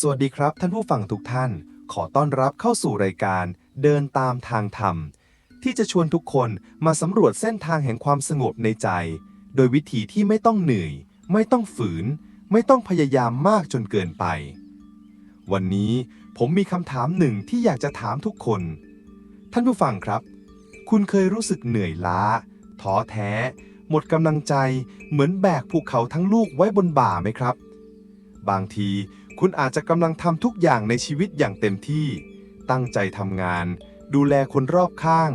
สวัสดีครับท่านผู้ฟังทุกท่าน ขอต้อนรับเข้าสู่รายการเดินตามทางธรรม ที่จะชวนทุกคนมาสำรวจเส้นทางแห่งความสงบในใจ โดยวิธีที่ไม่ต้องเหนื่อย ไม่ต้องฝืน ไม่ต้องพยายามมากจนเกินไป วันนี้ผมมีคำถามหนึ่งที่อยากจะถามทุกคน ท่านผู้ฟังครับ คุณเคยรู้สึกเหนื่อยล้าท้อแท้ หมดกำลังใจเหมือนแบกภูเขาทั้งลูกไว้บนบ่าไหมครับ บางที คุณอาจจะกำลังทำทุกอย่างในชีวิตอย่างเต็มที่ ตั้งใจทำงาน ดูแลคนรอบข้าง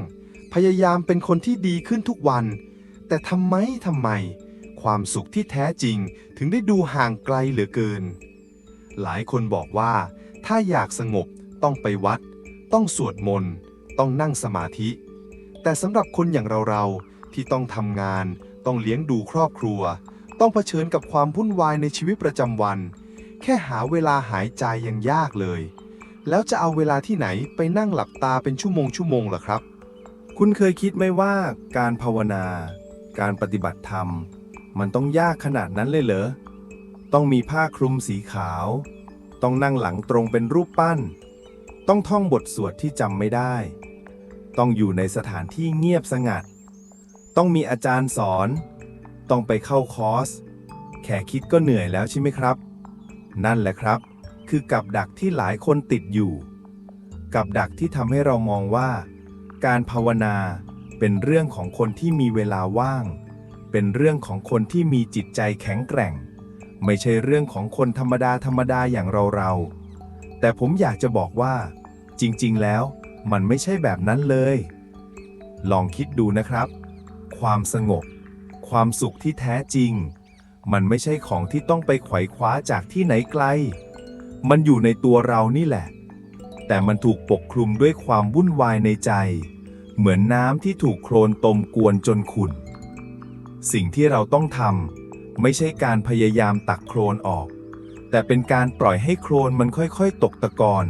พยายามเป็นคนที่ดีขึ้นทุกวัน แต่ทำไมทำไม ความสุขที่แท้จริงถึงได้ดูห่างไกลเหลือเกิน หลายคนบอกว่า ถ้าอยากสงบต้องไปวัด ต้องสวดมนต์ ต้องนั่งสมาธิ แต่สำหรับคนอย่างเราๆที่ต้องทำงาน ต้องเลี้ยงดูครอบครัว ต้องเผชิญกับความวุ่นวายในชีวิตประจำวัน แค่หาเวลาหายใจยังยากเลย แล้วจะเอาเวลาที่ไหนไปนั่งหลับตาเป็นชั่วโมงชั่วโมงล่ะครับ คุณเคยคิดไหมว่าการภาวนา การปฏิบัติธรรม มันต้องยากขนาดนั้นเลยเหรอ ต้องมีผ้าคลุมสีขาว ต้องนั่งหลังตรงเป็นรูปปั้น ต้องท่องบทสวดที่จำไม่ได้ ต้องอยู่ในสถานที่เงียบสงัด ต้องมีอาจารย์สอน ต้องไปเข้าคอร์ส แค่คิดก็เหนื่อยแล้วใช่ไหมครับ นั่นแหละครับ คือกับดักที่หลายคนติดอยู่ กับดักที่ทำให้เรามองว่า การภาวนาเป็นเรื่องของคนที่มีเวลาว่าง เป็นเรื่องของคนที่มีจิตใจแข็งแกร่ง ไม่ใช่เรื่องของคนธรรมดาธรรมดาอย่างเราเราๆแต่ผมอยากจะบอกว่า จริงๆ แล้วมันไม่ใช่แบบนั้นเลย ลองคิดดูนะครับ ความสงบ ความสุขที่แท้จริง มันไม่ใช่ของที่ต้องไปไขว่คว้าจากที่ไหนไกล มันอยู่ในตัวเรานี่แหละ แต่มันถูกปกคลุมด้วยความวุ่นวายในใจ เหมือนน้ำที่ถูกโคลนตมกวนจนขุ่น สิ่งที่เราต้องทำไม่ใช่การพยายามตักโคลนออก แต่เป็นการปล่อยให้โคลนมันค่อยๆ ตกตะกอน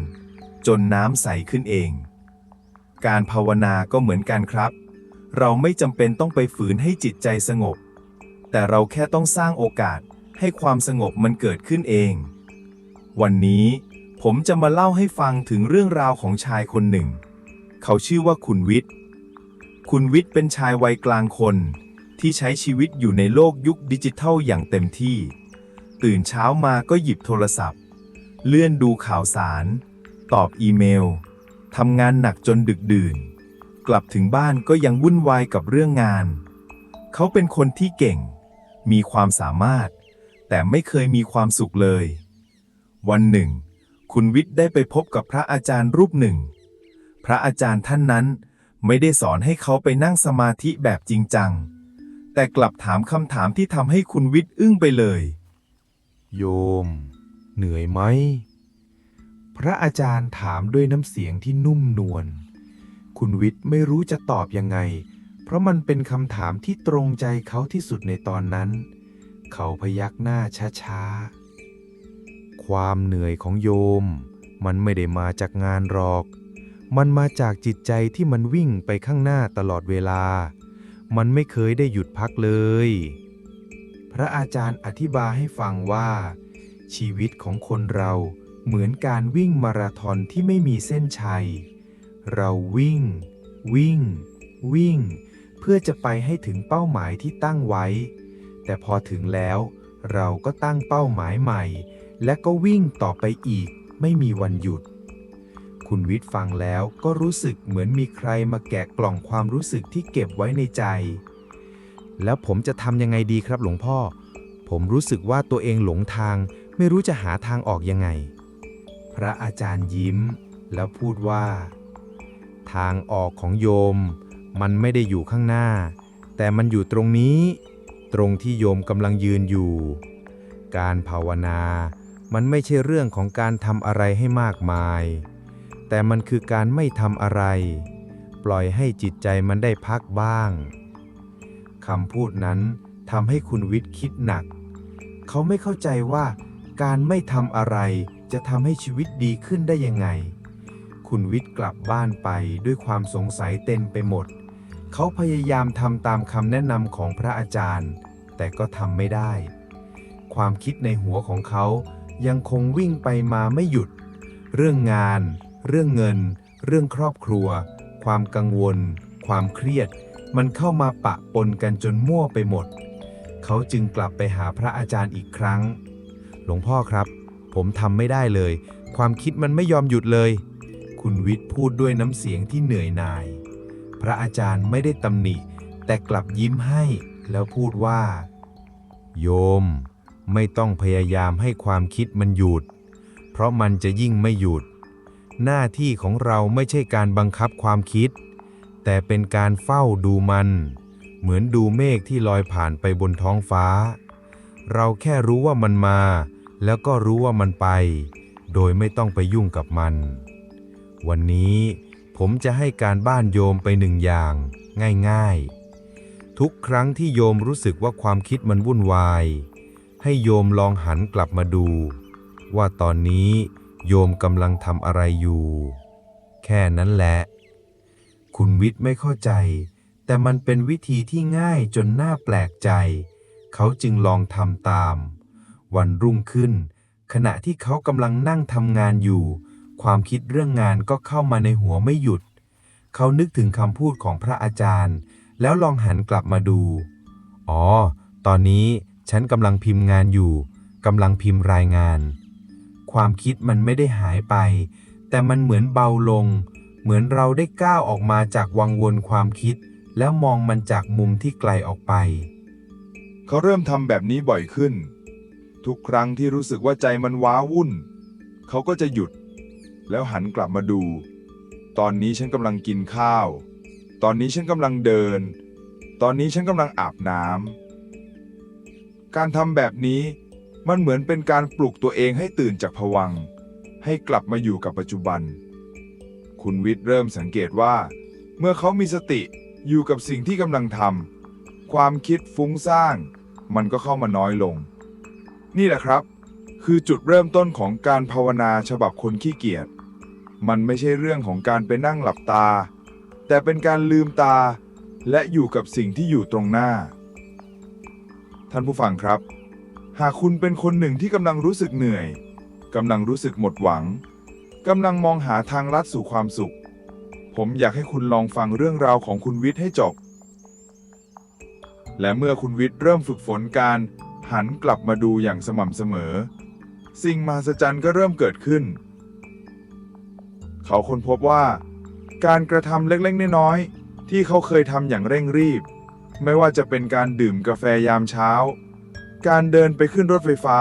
จนน้ำใสขึ้นเอง การภาวนาก็เหมือนกันครับ เราไม่จำเป็นต้องไปฝืนให้จิตใจสงบ แต่เราแค่ต้องสร้างโอกาสให้ความสงบมันเกิดขึ้นเอง วันนี้ผมจะมาเล่าให้ฟังถึงเรื่องราวของชายคนหนึ่ง เขาชื่อว่าคุณวิทย์ คุณวิทย์เป็นชายวัยกลางคน ที่ใช้ชีวิตอยู่ในโลกยุคดิจิทัลอย่างเต็มที่ ตื่นเช้ามาก็หยิบโทรศัพท์ เลื่อนดูข่าวสาร ตอบอีเมลทำงานหนักจนดึกดื่น กลับถึงบ้านก็ยังวุ่นวายกับเรื่องงาน เขาเป็นคนที่เก่ง มีความสามารถ แต่ไม่เคยมีความสุขเลย วันหนึ่ง คุณวิทย์ได้ไปพบกับพระอาจารย์รูปหนึ่ง พระอาจารย์ท่านนั้นไม่ได้สอนให้เขาไปนั่งสมาธิแบบจริงจัง แต่กลับถามคำถามที่ทำให้คุณวิทย์อึ้งไปเลย โยม เหนื่อยไหม พระอาจารย์ถามด้วยน้ำเสียงที่นุ่มนวล คุณวิทย์ไม่รู้จะตอบยังไง เพราะมันเป็นคำถามที่ตรงใจเขาที่สุดในตอนนั้น เขาพยักหน้าช้าๆ ความเหนื่อยของโยม มันไม่ได้มาจากงานหรอก มันมาจากจิตใจที่มันวิ่งไปข้างหน้าตลอดเวลา มันไม่เคยได้หยุดพักเลย พระอาจารย์อธิบายให้ฟังว่า ชีวิตของคนเราเหมือนการวิ่งมาราธอนที่ไม่มีเส้นชัย เราวิ่ง วิ่ง วิ่ง เพื่อจะไปให้ถึงเป้าหมายที่ตั้งไว้ แต่พอถึงแล้ว เราก็ตั้งเป้าหมายใหม่ และก็วิ่งต่อไปอีก ไม่มีวันหยุด คุณวิทย์ฟังแล้วก็รู้สึกเหมือนมีใครมาแกะกล่องความรู้สึกที่เก็บไว้ในใจ แล้วผมจะทำยังไงดีครับหลวงพ่อ ผมรู้สึกว่าตัวเองหลงทาง ไม่รู้จะหาทางออกยังไง พระอาจารย์ยิ้ม แล้วพูดว่า ทางออกของโยม มันไม่ได้อยู่ข้างหน้า แต่มันอยู่ตรงนี้ ตรงที่โยมกำลังยืนอยู่ การภาวนา มันไม่ใช่เรื่องของการทำอะไรให้มากมาย แต่มันคือการไม่ทำอะไร ปล่อยให้จิตใจมันได้พักบ้างคำพูดนั้นทำให้คุณวิทย์คิดหนัก เขาไม่เข้าใจว่าการไม่ทำอะไรจะทำให้ชีวิตดีขึ้นได้ยังไง คุณวิทย์กลับบ้านไปด้วยความสงสัยเต็มไปหมด เขาพยายามทำตามคำแนะนำของพระอาจารย์ แต่ก็ทำไม่ได้ ความคิดในหัวของเขายังคงวิ่งไปมาไม่หยุด เรื่องงาน เรื่องเงิน เรื่องครอบครัว ความกังวล ความเครียด มันเข้ามาปะปนกันจนมั่วไปหมด เขาจึงกลับไปหาพระอาจารย์อีกครั้ง หลวงพ่อครับ ผมทำไม่ได้เลย ความคิดมันไม่ยอมหยุดเลย คุณวิทย์พูดด้วยน้ำเสียงที่เหนื่อยหน่าย พระอาจารย์ไม่ได้ตำหนิ แต่กลับยิ้มให้แล้วพูดว่า โยม ไม่ต้องพยายามให้ความคิดมันหยุด เพราะมันจะยิ่งไม่หยุด หน้าที่ของเราไม่ใช่การบังคับความคิด แต่เป็นการเฝ้าดูมัน เหมือนดูเมฆที่ลอยผ่านไปบนท้องฟ้า เราแค่รู้ว่ามันมา แล้วก็รู้ว่ามันไป โดยไม่ต้องไปยุ่งกับมัน วันนี้ ผมจะให้การบ้านโยมไปหนึ่งอย่าง ง่ายๆ ทุกครั้งที่โยมรู้สึกว่าความคิดมันวุ่นวาย ให้โยมลองหันกลับมาดู ว่าตอนนี้โยมกำลังทำอะไรอยู่ แค่นั้นแหละ คุณวิทย์ไม่เข้าใจ แต่มันเป็นวิธีที่ง่ายจนน่าแปลกใจ เขาจึงลองทำตาม วันรุ่งขึ้น ขณะที่เขากำลังนั่งทำงานอยู่ ความคิดเรื่องงานก็เข้ามาในหัวไม่หยุด เขานึกถึงคำพูดของพระอาจารย์ แล้วลองหันกลับมาดู อ๋อ ตอนนี้ฉันกำลังพิมพ์งานอยู่กำลังพิมพ์รายงาน ความคิดมันไม่ได้หายไป แต่มันเหมือนเบาลง เหมือนเราได้ก้าวออกมาจากวังวนความคิด แล้วมองมันจากมุมที่ไกลออกไป เขาเริ่มทำแบบนี้บ่อยขึ้น ทุกครั้งที่รู้สึกว่าใจมันว้าวุ่น เขาก็จะหยุด แล้วหันกลับมาดู ตอนนี้ฉันกำลังกินข้าว ตอนนี้ฉันกำลังเดิน ตอนนี้ฉันกำลังอาบน้ำการทำแบบนี้มันเหมือนเป็นการปลุกตัวเองให้ตื่นจากผวัง ให้กลับมาอยู่กับปัจจุบัน คุณวิทย์เริ่มสังเกตว่า เมื่อเขามีสติอยู่กับสิ่งที่กำลังทำความคิดฟุ้งซ่านมันก็เข้ามาน้อยลง นี่แหละครับ คือจุดเริ่มต้นของการภาวนาฉบับคนขี้เกียจ มันไม่ใช่เรื่องของการไปนั่งหลับตา แต่เป็นการลืมตา และอยู่กับสิ่งที่อยู่ตรงหน้า ท่านผู้ฟังครับ หากคุณเป็นคนหนึ่งที่กำลังรู้สึกเหนื่อยกำลังรู้สึกหมดหวังกำลังมองหาทางลัดสู่ความสุข ผมอยากให้คุณลองฟังเรื่องราวของคุณวิทย์ให้จบ และเมื่อคุณวิทย์เริ่มฝึกฝนการหันกลับมาดูอย่างสม่ำเสมอ สิ่งมหัศจรรย์ก็เริ่มเกิดขึ้น เขาค้นพบว่า การกระทำเล็กๆน้อยๆที่เขาเคยทำอย่างเร่งรีบ ไม่ว่าจะเป็นการดื่มกาแฟยามเช้า การเดินไปขึ้นรถไฟฟ้า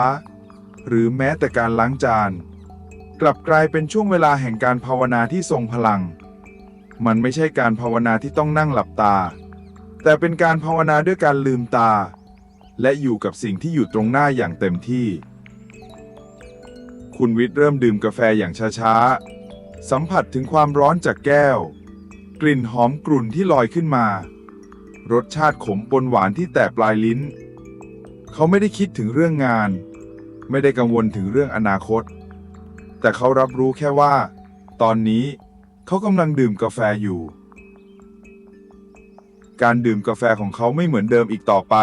หรือแม้แต่การล้างจาน กลับกลายเป็นช่วงเวลาแห่งการภาวนาที่ทรงพลัง มันไม่ใช่การภาวนาที่ต้องนั่งหลับตา แต่เป็นการภาวนาด้วยการลืมตา และอยู่กับสิ่งที่อยู่ตรงหน้าอย่างเต็มที่ คุณวิทย์เริ่มดื่มกาแฟอย่างช้าๆ สัมผัสถึงความร้อนจากแก้ว กลิ่นหอมกลุ่นที่ลอยขึ้นมา รสชาติขมปนหวานที่แตะปลายลิ้น เขาไม่ได้คิดถึงเรื่องงาน ไม่ได้กังวลถึงเรื่องอนาคต แต่เขารับรู้แค่ว่า ตอนนี้เขากำลังดื่มกาแฟอยู่ การดื่มกาแฟของเขาไม่เหมือนเดิมอีกต่อไป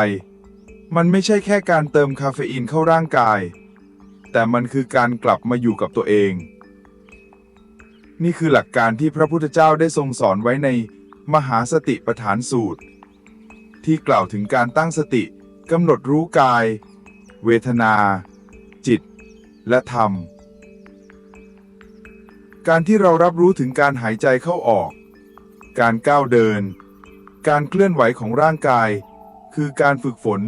มันไม่ใช่แค่การเติมคาเฟอีนเข้าร่างกาย แต่มันคือการกลับมาอยู่กับตัวเอง นี่คือหลักการที่พระพุทธเจ้าได้ทรงสอนไว้ในมหาสติปฐานสูตร ที่กล่าวถึงการตั้งสติกำหนดรู้กาย เวทนา จิต และธรรม การที่เรารับรู้ถึงการหายใจเข้าออก การก้าวเดิน การเคลื่อนไหวของร่างกาย คือการฝึกฝน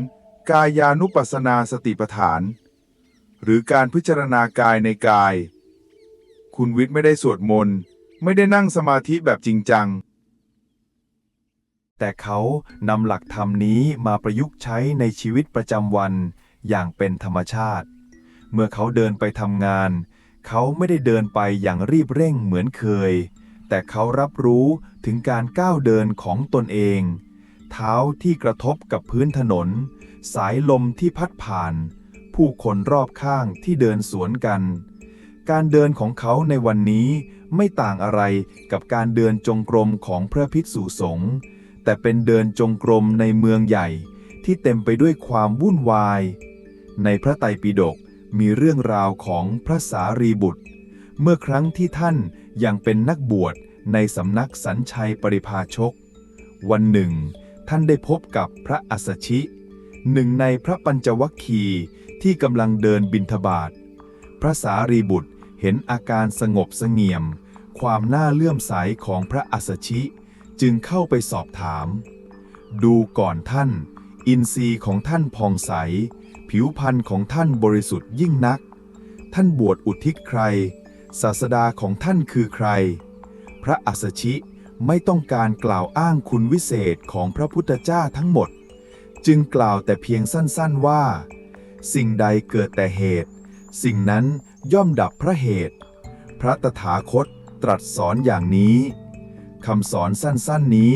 กายานุปัสสนาสติปัฏฐาน หรือการพิจารณากายในกาย คุณวิทย์ไม่ได้สวดมนต์ ไม่ได้นั่งสมาธิแบบจริงจัง แต่เขานำหลักธรรมนี้มาประยุกต์ใช้ในชีวิตประจำวันอย่างเป็นธรรมชาติ เมื่อเขาเดินไปทำงาน เขาไม่ได้เดินไปอย่างรีบเร่งเหมือนเคย แต่เขารับรู้ถึงการก้าวเดินของตนเอง เท้าที่กระทบกับพื้นถนน สายลมที่พัดผ่าน ผู้คนรอบข้างที่เดินสวนกัน การเดินของเขาในวันนี้ไม่ต่างอะไรกับการเดินจงกรมของพระภิกษุสงฆ์แต่เป็นเดินจงกรมในเมืองใหญ่ที่เต็มไปด้วยความวุ่นวาย ในพระไตรปิฎกมีเรื่องราวของพระสารีบุตร เมื่อครั้งที่ท่านยังเป็นนักบวชในสำนักสัญชัยปริภาชก วันหนึ่ง ท่านได้พบกับพระอัสสชิ หนึ่งในพระปัญจวัคคีย์ที่กำลังเดินบินทบาทพระสารีบุตร เห็นอาการสงบเสงี่ยม ความน่าเลื่อมใสของพระอัสชิ จึงเข้าไปสอบถาม ดูก่อนท่าน อินทรีย์ของท่านผ่องใส ผิวพรรณของท่านบริสุทธิ์ยิ่งนัก ท่านบวชอุทิศใคร ศาสดาของท่านคือใคร พระอัสชิไม่ต้องการกล่าวอ้างคุณวิเศษของพระพุทธเจ้าทั้งหมด จึงกล่าวแต่เพียงสั้นๆว่า สิ่งใดเกิดแต่เหตุ สิ่งนั้น ย่อมดับพระเหตุ พระตถาคตตรัสสอนอย่างนี้คำสอนสั้นๆนี้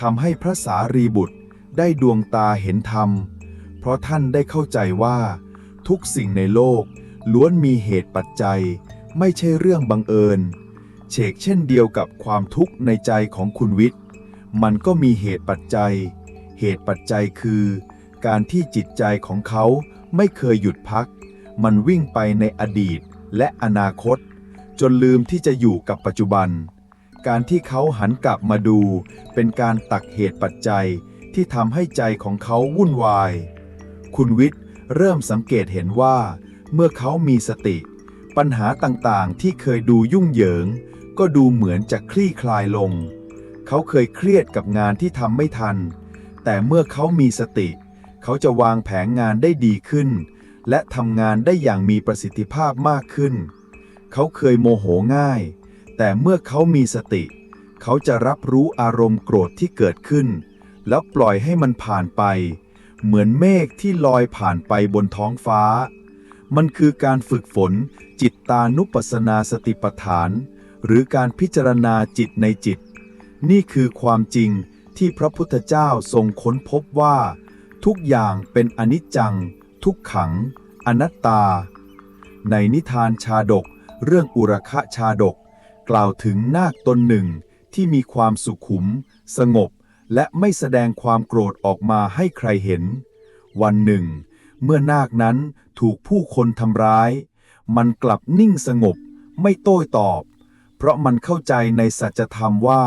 ทำให้พระสารีบุตรได้ดวงตาเห็นธรรม เพราะท่านได้เข้าใจว่า ทุกสิ่งในโลกล้วนมีเหตุปัจจัย ไม่ใช่เรื่องบังเอิญ เฉกเช่นเดียวกับความทุกข์ในใจของคุณวิทย์ มันก็มีเหตุปัจจัย เหตุปัจจัยคือ การที่จิตใจของเขาไม่เคยหยุดพัก มันวิ่งไปในอดีต และอนาคต จนลืมที่จะอยู่กับปัจจุบัน การที่เขาหันกลับมาดู เป็นการตักเหตุปัจจัยที่ทำให้ใจของเขาวุ่นวาย คุณวิทย์เริ่มสังเกตเห็นว่า เมื่อเขามีสติ ปัญหาต่างๆ ที่เคยดูยุ่งเหยิง ก็ดูเหมือนจะคลี่คลายลง เขาเคยเครียดกับงานที่ทำไม่ทัน แต่เมื่อเขามีสติ เขาจะวางแผนงานได้ดีขึ้น และทำงานได้อย่างมีประสิทธิภาพมากขึ้น เขาเคยโมโหง่าย แต่เมื่อเขามีสติ เขาจะรับรู้อารมณ์โกรธที่เกิดขึ้น แล้วปล่อยให้มันผ่านไป เหมือนเมฆที่ลอยผ่านไปบนท้องฟ้า มันคือการฝึกฝนจิตตานุปัสนาสติปัฏฐาน หรือการพิจารณาจิตในจิต นี่คือความจริงที่พระพุทธเจ้าทรงค้นพบว่า ทุกอย่างเป็นอนิจจัง ทุกขัง อนัตตา ในนิทานชาดก เรื่องอุรคะชาดก กล่าวถึงนาคตนหนึ่งที่มีความสุขุม สงบ และไม่แสดงความโกรธออกมาให้ใครเห็น วันหนึ่ง เมื่อนาคนั้นถูกผู้คนทำร้าย มันกลับนิ่งสงบ ไม่โต้ตอบ เพราะมันเข้าใจในสัจธรรมว่า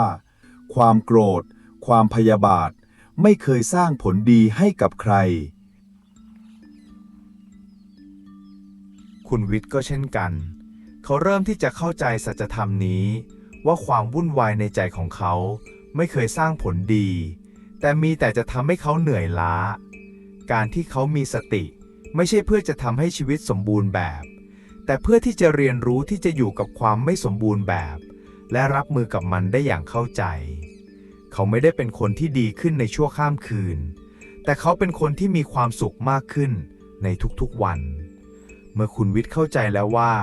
ความโกรธ ความพยาบาท ไม่เคยสร้างผลดีให้กับใคร คุณวิทย์ก็เช่นกัน เขาเริ่มที่จะเข้าใจสัจธรรมนี้ ว่าความวุ่นวายในใจของเขาไม่เคยสร้างผลดี แต่มีแต่จะทำให้เขาเหนื่อยล้า การที่เขามีสติ ไม่ใช่เพื่อจะทำให้ชีวิตสมบูรณ์แบบ แต่เพื่อที่จะเรียนรู้ที่จะอยู่กับความไม่สมบูรณ์แบบ และรับมือกับมันได้อย่างเข้าใจ เขาไม่ได้เป็นคนที่ดีขึ้นในชั่วข้ามคืน แต่เขาเป็นคนที่มีความสุขมากขึ้นในทุกๆวัน เมื่อคุณวิทย์เข้าใจแล้วว่า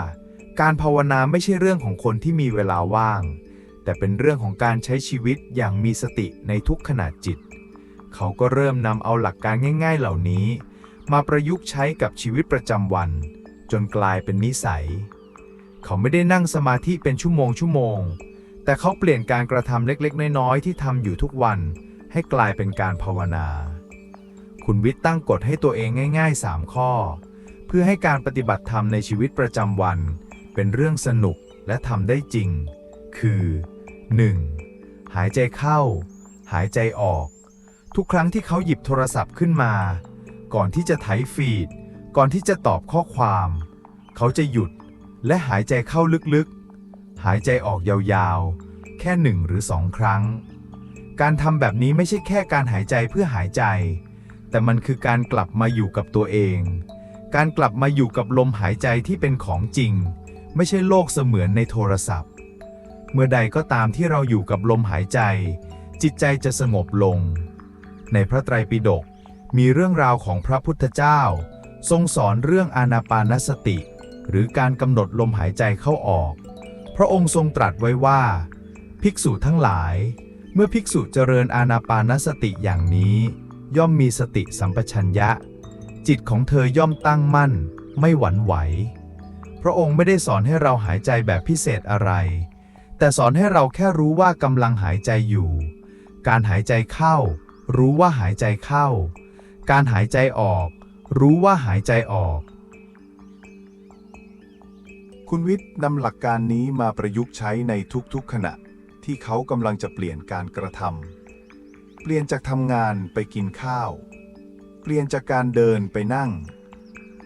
การภาวนาไม่ใช่เรื่องของคนที่มีเวลาว่าง แต่เป็นเรื่องของการใช้ชีวิตอย่างมีสติในทุกขณะจิต เขาก็เริ่มนำเอาหลักการง่าย ๆ เหล่านี้ มาประยุกต์ใช้กับชีวิตประจำวัน จนกลายเป็นนิสัย เขาไม่ได้นั่งสมาธิเป็นชั่วโมงชั่วโมง แต่เขาเปลี่ยนการกระทำเล็กๆ น้อยๆที่ทำอยู่ทุกวัน ให้กลายเป็นการภาวนา คุณวิทย์ตั้งกฎให้ตัวเองง่าย ๆ 3 ข้อ พื่อให้การปฏิบัติธรรมในชีวิตประจำวัน เป็นเรื่องสนุกและทำได้จริง คือ 1. หายใจเข้า หายใจออก ทุกครั้งที่เขาหยิบโทรศัพท์ขึ้นมา ก่อนที่จะไถฟีด ก่อนที่จะตอบข้อความ เขาจะหยุดและหายใจเข้าลึกๆ หายใจออกยาวๆ แค่หนึ่งหรือสองครั้ง การทำแบบนี้ไม่ใช่แค่การหายใจเพื่อหายใจ แต่มันคือการกลับมาอยู่กับตัวเอง การกลับมาอยู่กับลมหายใจที่เป็นของจริง ไม่ใช่โลกเสมือนในโทรศัพท์ เมื่อใดก็ตามที่เราอยู่กับลมหายใจ จิตใจจะสงบลง ในพระไตรปิฎกมีเรื่องราวของพระพุทธเจ้า ทรงสอนเรื่องอานาปานสติ หรือการกำหนดลมหายใจเข้าออก พระองค์ทรงตรัสไว้ว่า ภิกษุทั้งหลาย เมื่อภิกษุเจริญอานาปานสติอย่างนี้ ย่อมมีสติสัมปชัญญะ จิตของเธอย่อมตั้งมั่น ไม่หวั่นไหว พระองค์ไม่ได้สอนให้เราหายใจแบบพิเศษอะไร แต่สอนให้เราแค่รู้ว่ากำลังหายใจอยู่ การหายใจเข้า รู้ว่าหายใจเข้า การหายใจออก รู้ว่าหายใจออก คุณวิทย์นำหลักการนี้มาประยุกต์ใช้ในทุกๆขณะ ที่เขากำลังจะเปลี่ยนการกระทำเปลี่ยนจากทำงานไปกินข้าว เปลี่ยนจากการเดินไปนั่ง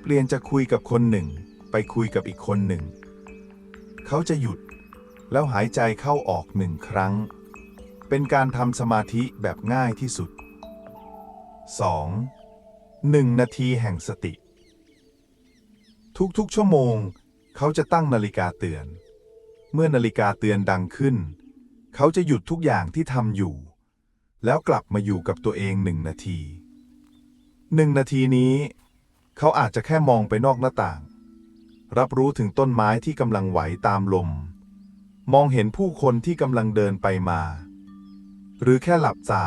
เปลี่ยนจากคุยกับคนหนึ่ง ไปคุยกับอีกคนหนึ่ง เขาจะหยุด แล้วหายใจเข้าออกหนึ่งครั้ง เป็นการทำสมาธิแบบง่ายที่สุด 2. 1 นาทีแห่งสติ ทุกๆ ชั่วโมง เขาจะตั้งนาฬิกาเตือน เมื่อนาฬิกาเตือนดังขึ้น เขาจะหยุดทุกอย่างที่ทำอยู่ แล้วกลับมาอยู่กับตัวเองหนึ่งนาที หนึ่งนาทีนี้ เขาอาจจะแค่มองไปนอกหน้าต่าง รับรู้ถึงต้นไม้ที่กำลังไหวตามลม มองเห็นผู้คนที่กำลังเดินไปมา หรือแค่หลับตา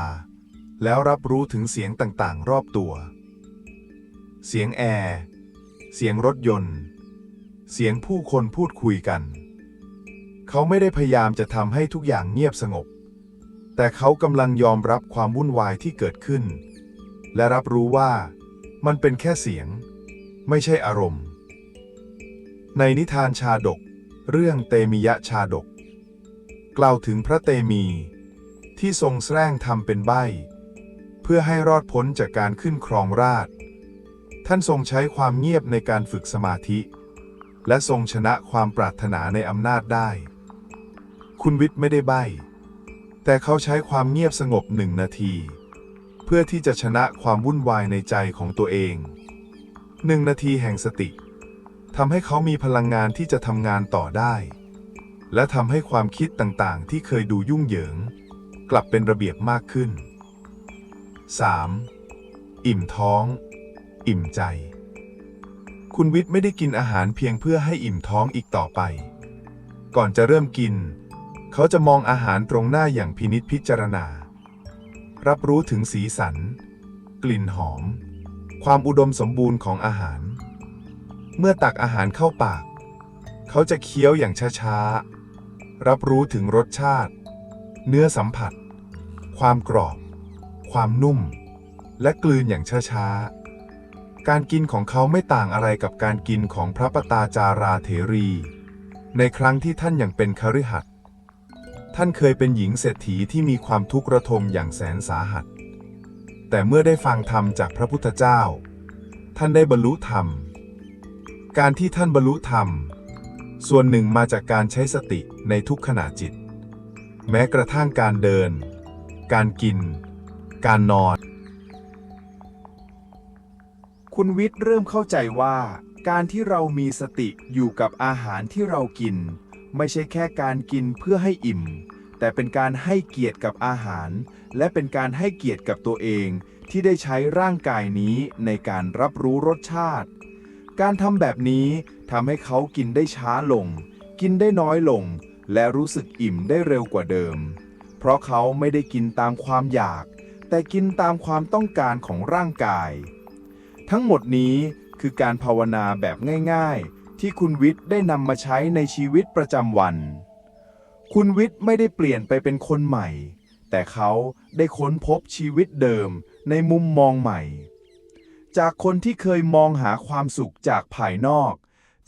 แล้วรับรู้ถึงเสียงต่างๆ รอบตัว เสียงแอร์ เสียงรถยนต์ เสียงผู้คนพูดคุยกัน เขาไม่ได้พยายามจะทำให้ทุกอย่างเงียบสงบ แต่เขากำลังยอมรับความวุ่นวายที่เกิดขึ้น และรับรู้ว่ามันเป็นแค่เสียง ไม่ใช่อารมณ์ ในนิทานชาดก เรื่องเตมิยะชาดก กล่าวถึงพระเตมี ที่ทรงแสร้งทำเป็นใบเพื่อให้รอดพ้นจากการขึ้นครองราช ท่านทรงใช้ความเงียบในการฝึกสมาธิ และทรงชนะความปรารถนาในอำนาจได้ คุณวิทย์ไม่ได้ใบแต่เขาใช้ความเงียบสงบหนึ่งนาที พื่อที่จะชนะความวุ่นวายในใจของตัวเองหนึ่งนาทีแห่งสติทำให้เขามีพลังงานที่จะทำงานต่อได้ และทำให้ความคิดต่างๆ ที่เคยดูยุ่งเหยิง กลับเป็นระเบียบมากขึ้น 3. อิ่มท้อง อิ่มใจ คุณวิทย์ไม่ได้กินอาหารเพียงเพื่อให้อิ่มท้องอีกต่อไป ก่อนจะเริ่มกิน เขาจะมองอาหารตรงหน้าอย่างพินิษพิจารณา รับรู้ถึงสีสัน กลิ่นหอม ความอุดมสมบูรณ์ของอาหาร เมื่อตักอาหารเข้าปาก เขาจะเคี้ยวอย่างช้าๆ รับรู้ถึงรสชาติ เนื้อสัมผัส ความกรอบ ความนุ่ม และกลืนอย่างช้าๆ การกินของเขาไม่ต่างอะไรกับการกินของพระปตาจาราเถรี ในครั้งที่ท่านยังเป็นคฤหัสถ์ ท่านเคยเป็นหญิงเศรษฐีที่มีความทุกข์ระทมอย่างแสนสาหัส แต่เมื่อได้ฟังธรรมจากพระพุทธเจ้า ท่านได้บรรลุธรรม การที่ท่านบรรลุธรรม ส่วนหนึ่งมาจากการใช้สติในทุกขณะจิต แม้กระทั่งการเดิน การกิน การนอน คุณวิทย์เริ่มเข้าใจว่า การที่เรามีสติอยู่กับอาหารที่เรากิน ไม่ใช่แค่การกินเพื่อให้อิ่ม แต่เป็นการให้เกียรติกับอาหาร และเป็นการให้เกียรติกับตัวเองที่ได้ใช้ร่างกายนี้ในการรับรู้รสชาติ การทำแบบนี้ทำให้เขากินได้ช้าลง กินได้น้อยลง และรู้สึกอิ่มได้เร็วกว่าเดิม เพราะเขาไม่ได้กินตามความอยาก แต่กินตามความต้องการของร่างกาย ทั้งหมดนี้คือการภาวนาแบบง่าย ๆ ที่คุณวิทย์ได้นำมาใช้ในชีวิตประจำวัน คุณวิทย์ไม่ได้เปลี่ยนไปเป็นคนใหม่ แต่เขาได้ค้นพบชีวิตเดิมในมุมมองใหม่ จากคนที่เคยมองหาความสุขจากภายนอก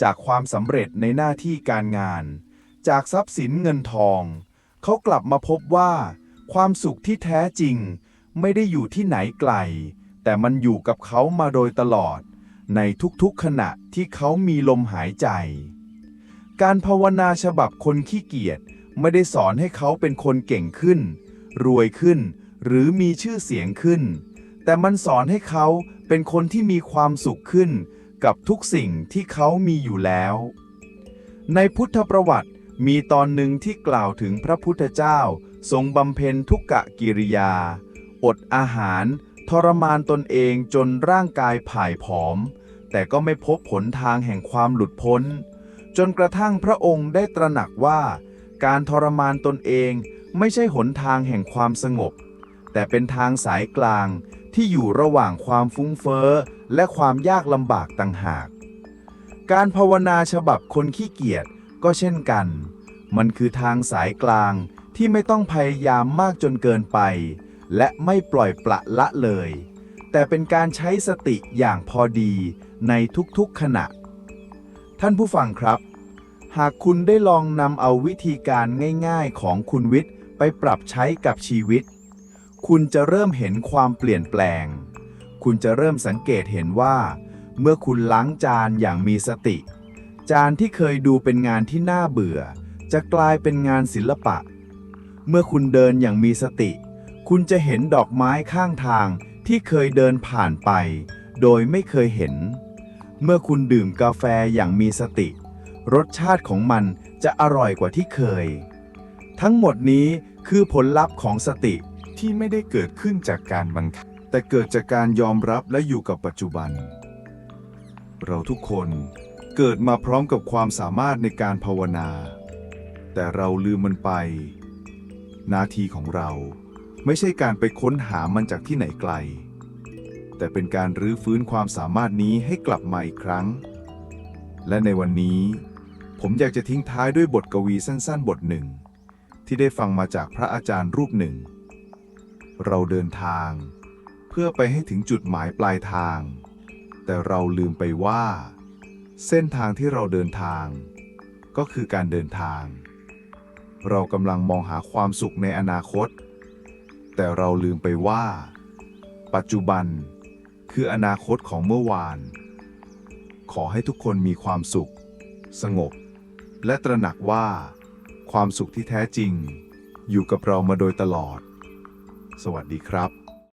จากความสำเร็จในหน้าที่การงาน จากทรัพย์สินเงินทอง เขากลับมาพบว่า ความสุขที่แท้จริง ไม่ได้อยู่ที่ไหนไกล แต่มันอยู่กับเขามาโดยตลอด ในทุกๆขณะที่เขามีลมหายใจ การภาวนาฉบับคนขี้เกียจไม่ได้สอนให้เขาเป็นคนเก่งขึ้น รวยขึ้น หรือมีชื่อเสียงขึ้น แต่มันสอนให้เขาเป็นคนที่มีความสุขขึ้น กับทุกสิ่งที่เขามีอยู่แล้ว ในพุทธประวัติมีตอนหนึ่งที่กล่าวถึงพระพุทธเจ้า ทรงบำเพ็ญทุกกะกิริยา อดอาหาร ทรมานตนเองจนร่างกายผายผอม แต่ก็ไม่พบผลทางแห่งความหลุดพ้น จนกระทั่งพระองค์ได้ตระหนักว่า การทรมานตนเองไม่ใช่หนทางแห่งความสงบ แต่เป็นทางสายกลางที่อยู่ระหว่างความฟุ้งเฟ้อและความยากลำบากต่างหาก การภาวนาฉบับคนขี้เกียจก็เช่นกัน มันคือทางสายกลางที่ไม่ต้องพยายามมากจนเกินไป และไม่ปล่อยปละละเลย แต่เป็นการใช้สติอย่างพอดีในทุกๆขณะ ท่านผู้ฟังครับ หากคุณได้ลองนำเอาวิธีการง่ายๆของคุณวิทย์ไปปรับใช้กับชีวิต คุณจะเริ่มเห็นความเปลี่ยนแปลง คุณจะเริ่มสังเกตเห็นว่า เมื่อคุณล้างจานอย่างมีสติ จานที่เคยดูเป็นงานที่น่าเบื่อ จะกลายเป็นงานศิลปะ เมื่อคุณเดินอย่างมีสติ คุณจะเห็นดอกไม้ข้างทางที่เคยเดินผ่านไป โดยไม่เคยเห็น เมื่อคุณดื่มกาแฟอย่างมีสติ รสชาติของมันจะอร่อยกว่าที่เคย ทั้งหมดนี้คือผลลัพธ์ของสติที่ไม่ได้เกิดขึ้นจากการบังคับ แต่เกิดจากการยอมรับและอยู่กับปัจจุบัน เราทุกคนเกิดมาพร้อมกับความสามารถในการภาวนา แต่เราลืมมันไป นาทีของเรา ไม่ใช่การไปค้นหามันจากที่ไหนไกล แต่เป็นการรื้อฟื้นความสามารถนี้ให้กลับมาอีกครั้ง และในวันนี้ ผมอยากจะทิ้งท้ายด้วยบทกวีสั้นๆ บทหนึ่ง ที่ได้ฟังมาจากพระอาจารย์รูปหนึ่ง เราเดินทาง เพื่อไปให้ถึงจุดหมายปลายทาง แต่เราลืมไปว่า เส้นทางที่เราเดินทาง ก็คือการเดินทาง เรากำลังมองหาความสุขในอนาคต แต่เราลืมไปว่า ปัจจุบันคืออนาคตของเมื่อวาน ขอให้ทุกคนมีความสุข สงบ และตระหนักว่า ความสุขที่แท้จริง อยู่กับเรามาโดยตลอด สวัสดีครับ